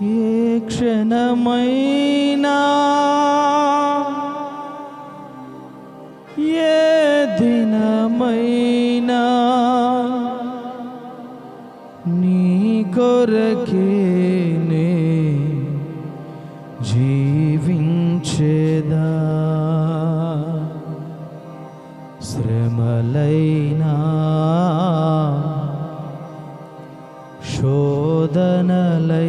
ఏ క్షణమైనా ఏ దినమైనా నీ కొరకేనే జీవించేదా? శ్రమలైనా శోధనలైనా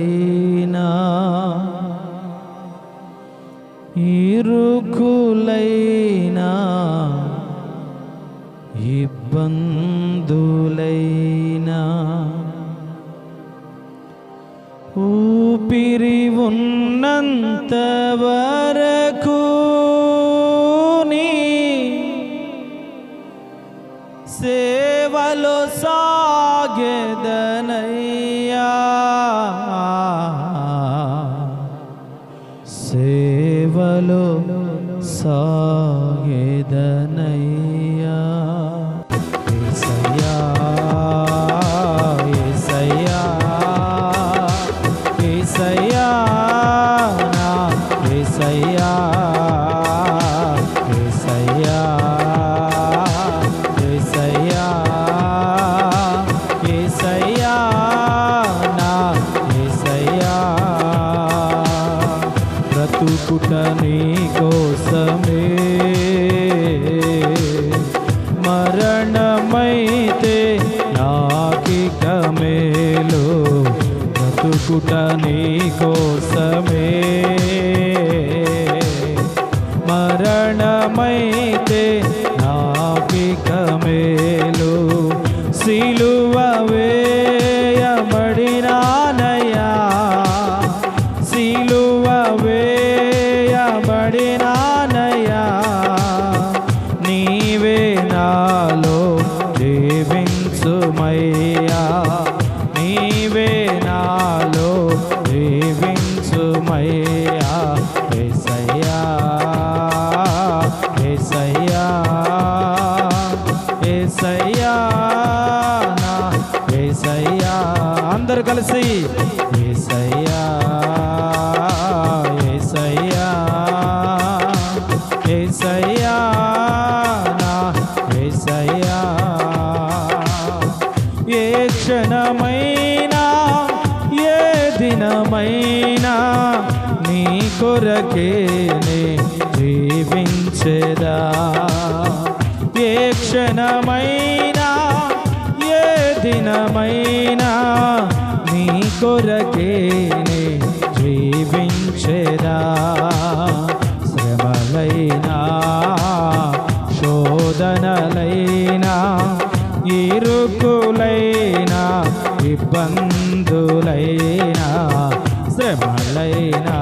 ఇరుకులైనా ఇబ్బందులైనా ఊపిరి ఉన్నంత వరకు సేవలో సాగెదనయ్యా సేవలో సాగెదనయ్యా యేసయ్యా బ్రతుకుట నీ కోసమే. మరణమైతే నాకిక మేలు బ్రతుకుట నీ కోసమే. మరణమైతే నాకిక మేలు శీల జీవించుమయ్యా నీవే నాలో జీవించుమయ్యా ఏసయ్యా ఏసయ్యా ఏసయ్యా నా ఏసయ్యా. అందరు కలిసి ఏసయ్యా ఏసయ్యా ఏసయ్యా నా ఏసయ్యా. దినమైనా ఏ దినమైనా నీ కొరకే జీవించేదా? ఏ క్షణమైనా ఏ దినమైనా నీ కొరకే జీవించేదా? శ్రమలైనా శోధనలైనా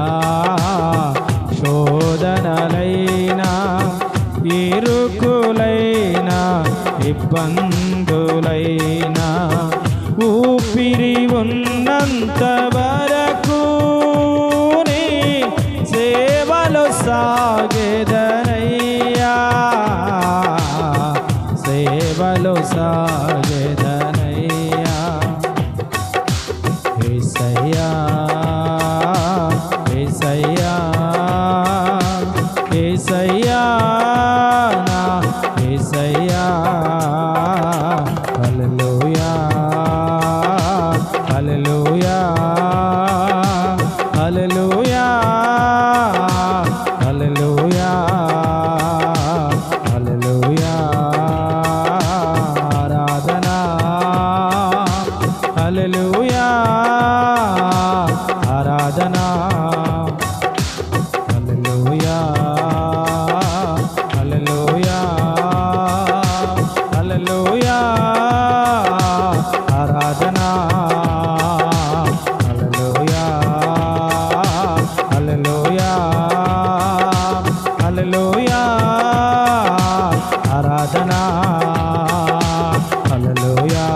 శోధనలైనా ఇరుకులైనా ఇబ్బందులైనా ఊపిరి ఉన్నంత వరకు నీ సేవలు సాగేదనయ్యా. సేవలు సాగేదనయ్యా. ఏసయ్యా. ఏసయ్యా హలలుయా ఆరాధనా. హలలుయా హలలుయా హలలుయా ఆరాధనా. హలలుయా హలలుయా హలలుయా ఆరాధనా. హలలుయా